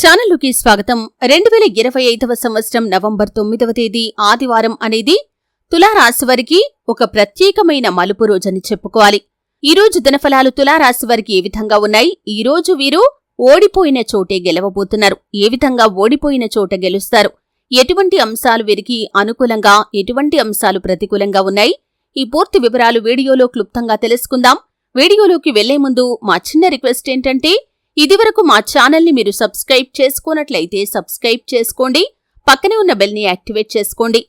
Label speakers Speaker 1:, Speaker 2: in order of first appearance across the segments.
Speaker 1: ఛానల్లోకి స్వాగతం. రెండు వేల ఇరవై ఐదవ సంవత్సరం నవంబర్ తొమ్మిదవ తేదీ ఆదివారం అనేది తులారాశి వారికి ఒక ప్రత్యేకమైన మలుపు రోజని చెప్పుకోవాలి. ఈ రోజు దినఫలాలు తులారాశి వారికి ఏ విధంగా ఉన్నాయి? ఈ రోజు వీరు ఓడిపోయిన చోటే గెలవబోతున్నారు. ఏ విధంగా ఓడిపోయిన చోట గెలుస్తారు? ఎటువంటి అంశాలు వీరికి అనుకూలంగా ఎటువంటి అంశాలు ప్రతికూలంగా ఉన్నాయి? ఈ పూర్తి వివరాలు వీడియోలో క్లుప్తంగా తెలుసుకుందాం. వీడియోలోకి వెళ్ళే ముందు మా చిన్న రిక్వెస్ట్ ఏంటంటే ఇదివరకు మా ఛానల్ని మీరు సబ్స్క్రైబ్ చేసుకున్నట్లయితే సబ్స్క్రైబ్ చేసుకోండి పక్కనే ఉన్న బెల్ని యాక్టివేట్ చేసుకోండి.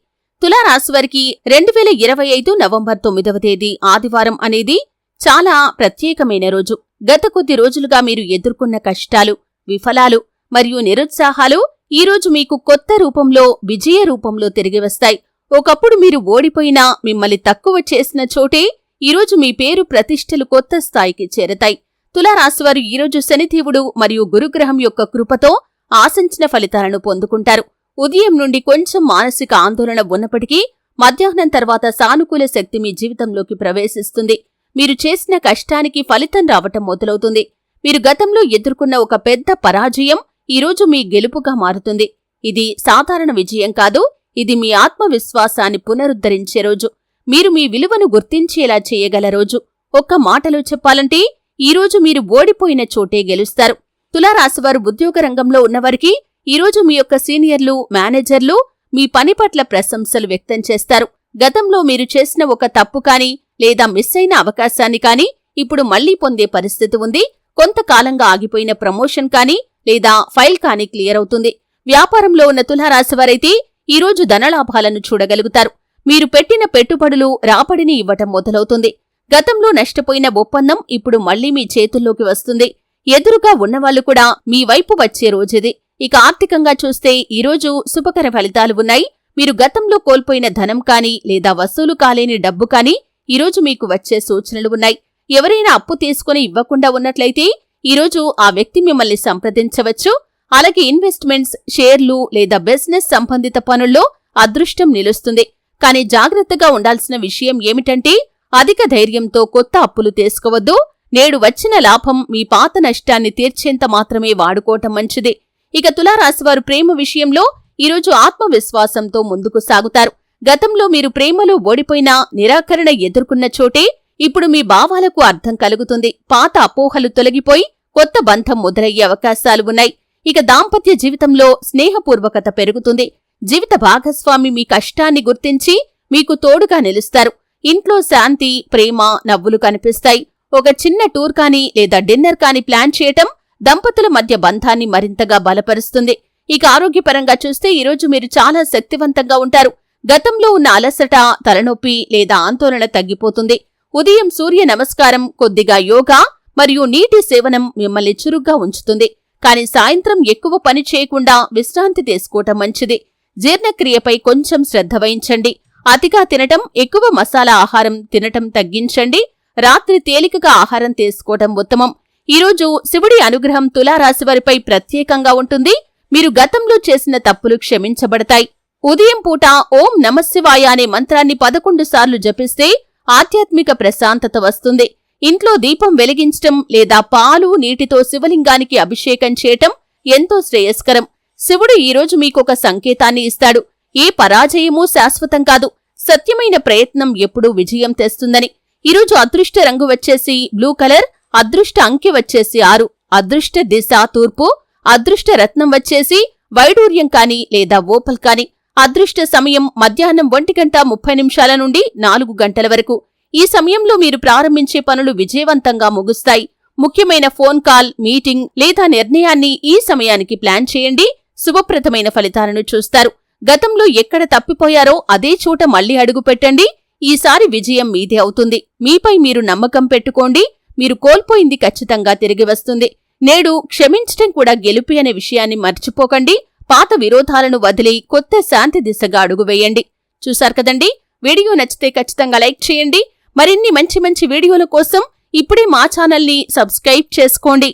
Speaker 1: తులారాశి వారికి రెండు వేల ఇరవై ఐదు నవంబర్ తొమ్మిదవ తేదీ ఆదివారం అనేది చాలా ప్రత్యేకమైన రోజు. గత కొద్ది రోజులుగా మీరు ఎదుర్కొన్న కష్టాలు విఫలాలు మరియు నిరుత్సాహాలు ఈరోజు మీకు కొత్త రూపంలో విజయ రూపంలో తిరిగి వస్తాయి. ఒకప్పుడు మీరు ఓడిపోయినా మిమ్మల్ని తక్కువ చేసిన చోటే ఈరోజు మీ పేరు ప్రతిష్టలు కొత్త స్థాయికి చేరతాయి. తులారాశివారు ఈరోజు శనిదేవుడు మరియు గురుగ్రహం యొక్క కృపతో ఆశించిన ఫలితాలను పొందుకుంటారు. ఉదయం నుండి కొంచెం మానసిక ఆందోళన ఉన్నప్పటికీ మధ్యాహ్నం తర్వాత సానుకూల శక్తి మీ జీవితంలోకి ప్రవేశిస్తుంది. మీరు చేసిన కష్టానికి ఫలితం రావటం మొదలవుతుంది. మీరు గతంలో ఎదుర్కొన్న ఒక పెద్ద పరాజయం ఈరోజు మీ గెలుపుగా మారుతుంది. ఇది సాధారణ విజయం కాదు ఇది మీ ఆత్మవిశ్వాసాన్ని పునరుద్ధరించే రోజు. మీరు మీ విలువను గుర్తించేలా చేయగల రోజు. ఒక్క మాటలో చెప్పాలంటే ఈరోజు మీరు ఓడిపోయిన చోటే గెలుస్తారు. తులారాశివారు ఉద్యోగ రంగంలో ఉన్నవారికి ఈరోజు మీ యొక్క సీనియర్లు మేనేజర్లు మీ పని పట్ల ప్రశంసలు వ్యక్తం చేస్తారు. గతంలో మీరు చేసిన ఒక తప్పు కాని లేదా మిస్ అయిన అవకాశాన్ని కాని ఇప్పుడు మళ్ళీ పొందే పరిస్థితి ఉంది. కొంతకాలంగా ఆగిపోయిన ప్రమోషన్ కాని లేదా ఫైల్ కాని క్లియర్ అవుతుంది. వ్యాపారంలో ఉన్న తులారాశివారైతే ఈరోజు ధనలాభాలను చూడగలుగుతారు. మీరు పెట్టిన పెట్టుబడులు రాబడిని ఇవ్వటం మొదలవుతుంది. గతంలో నష్టపోయిన ఒప్పందం ఇప్పుడు మళ్ళీ మీ చేతుల్లోకి వస్తుంది. ఎదురుగా ఉన్నవాళ్ళు కూడా మీ వైపు వచ్చే రోజుది. ఇక ఆర్థికంగా చూస్తే ఈరోజు శుభకర ఫలితాలు ఉన్నాయి. మీరు గతంలో కోల్పోయిన ధనం కానీ లేదా వసూలు కాలేని డబ్బు కానీ ఈరోజు మీకు వచ్చే సూచనలు ఉన్నాయి. ఎవరైనా అప్పు తీసుకుని ఇవ్వకుండా ఉన్నట్లయితే ఈరోజు ఆ వ్యక్తి మిమ్మల్ని సంప్రదించవచ్చు. అలాగే ఇన్వెస్ట్మెంట్స్ షేర్లు లేదా బిజినెస్ సంబంధిత పనుల్లో అదృష్టం నిలుస్తుంది. కానీ జాగ్రత్తగా ఉండాల్సిన విషయం ఏమిటంటే అధిక ధైర్యంతో కొత్త అప్పులు తీసుకోవద్దు. నేడు వచ్చిన లాభం మీ పాత నష్టాన్ని తీర్చేంత మాత్రమే వాడుకోవటం మంచిది. ఇక తులారాశివారు ప్రేమ విషయంలో ఈరోజు ఆత్మవిశ్వాసంతో ముందుకు సాగుతారు. గతంలో మీరు ప్రేమలో ఓడిపోయినా నిరాకరణ ఎదుర్కొన్న చోటే ఇప్పుడు మీ భావాలకు అర్థం కలుగుతుంది. పాత అపోహలు తొలగిపోయి కొత్త బంధం మొదలయ్యే అవకాశాలు ఉన్నాయి. ఇక దాంపత్య జీవితంలో స్నేహపూర్వకత పెరుగుతుంది. జీవిత భాగస్వామి మీ కష్టాన్ని గుర్తించి మీకు తోడుగా నిలుస్తారు. ఇంట్లో శాంతి ప్రేమ నవ్వులు కనిపిస్తాయి. ఒక చిన్న టూర్ కానీ లేదా డిన్నర్ కానీ ప్లాన్ చేయటం దంపతుల మధ్య బంధాన్ని మరింతగా బలపరుస్తుంది. ఇక ఆరోగ్యపరంగా చూస్తే ఈరోజు మీరు చాలా శక్తివంతంగా ఉంటారు. గతంలో ఉన్న అలసట తలనొప్పి లేదా ఆందోళన తగ్గిపోతుంది. ఉదయం సూర్య నమస్కారం కొద్దిగా యోగా మరియు నీటి సేవనం మిమ్మల్ని చురుగ్గా ఉంచుతుంది. కాని సాయంత్రం ఎక్కువ పని చేయకుండా విశ్రాంతి తీసుకోవటం మంచిది. జీర్ణక్రియపై కొంచెం శ్రద్ధ వహించండి. అతిగా తినటం ఎక్కువ మసాలా ఆహారం తినటం తగ్గించండి. రాత్రి తేలికగా ఆహారం తీసుకోవటం ఉత్తమం. ఈరోజు శివుడి అనుగ్రహం తులారాశివారిపై ప్రత్యేకంగా ఉంటుంది. మీరు గతంలో చేసిన తప్పులు క్షమించబడతాయి. ఉదయం పూట ఓం నమశివాయ అనే మంత్రాన్ని పదకొండు సార్లు జపిస్తే ఆధ్యాత్మిక ప్రశాంతత వస్తుంది. ఇంట్లో దీపం వెలిగించటం లేదా పాలు నీటితో శివలింగానికి అభిషేకం చేయటం ఎంతో శ్రేయస్కరం. శివుడు ఈరోజు మీకొక సంకేతాన్ని ఇస్తాడు. ఏ పరాజయమూ శాశ్వతం కాదు. సత్యమైన ప్రయత్నం ఎప్పుడూ విజయం తెస్తుందని. ఈరోజు అదృష్ట రంగు వచ్చేసి బ్లూ కలర్ అదృష్ట అంకె వచ్చేసి ఆరు. అదృష్ట దిశ తూర్పు అదృష్ట రత్నం వచ్చేసి వైడూర్యం కాని లేదా ఓపల్ కాని. అదృష్ట సమయం మధ్యాహ్నం ఒంటి గంట ముప్పై నిమిషాల నుండి నాలుగు గంటల వరకు. ఈ సమయంలో మీరు ప్రారంభించే పనులు విజయవంతంగా ముగుస్తాయి. ముఖ్యమైన ఫోన్ కాల్ మీటింగ్ లేదా నిర్ణయాన్ని ఈ సమయానికి ప్లాన్ చేయండి. శుభప్రదమైన ఫలితాలను చూస్తారు. గతంలో ఎక్కడ తప్పిపోయారో అదే చోట మళ్ళీ అడుగు పెట్టండి. ఈసారి విజయం మీదే అవుతుంది. మీపై మీరు నమ్మకం పెట్టుకోండి. మీరు కోల్పోయింది ఖచ్చితంగా తిరిగి వస్తుంది. నేడు క్షమించటం కూడా గెలుపి అనే విషయాన్ని మర్చిపోకండి. పాత విరోధాలను వదిలి కొత్త శాంతి దిశగా అడుగువేయండి చూశారు కదండి? వీడియో నచ్చితే ఖచ్చితంగా లైక్ చేయండి. మరిన్ని మంచి మంచి వీడియోల కోసం ఇప్పుడే మా ఛానల్ని సబ్స్క్రైబ్ చేసుకోండి.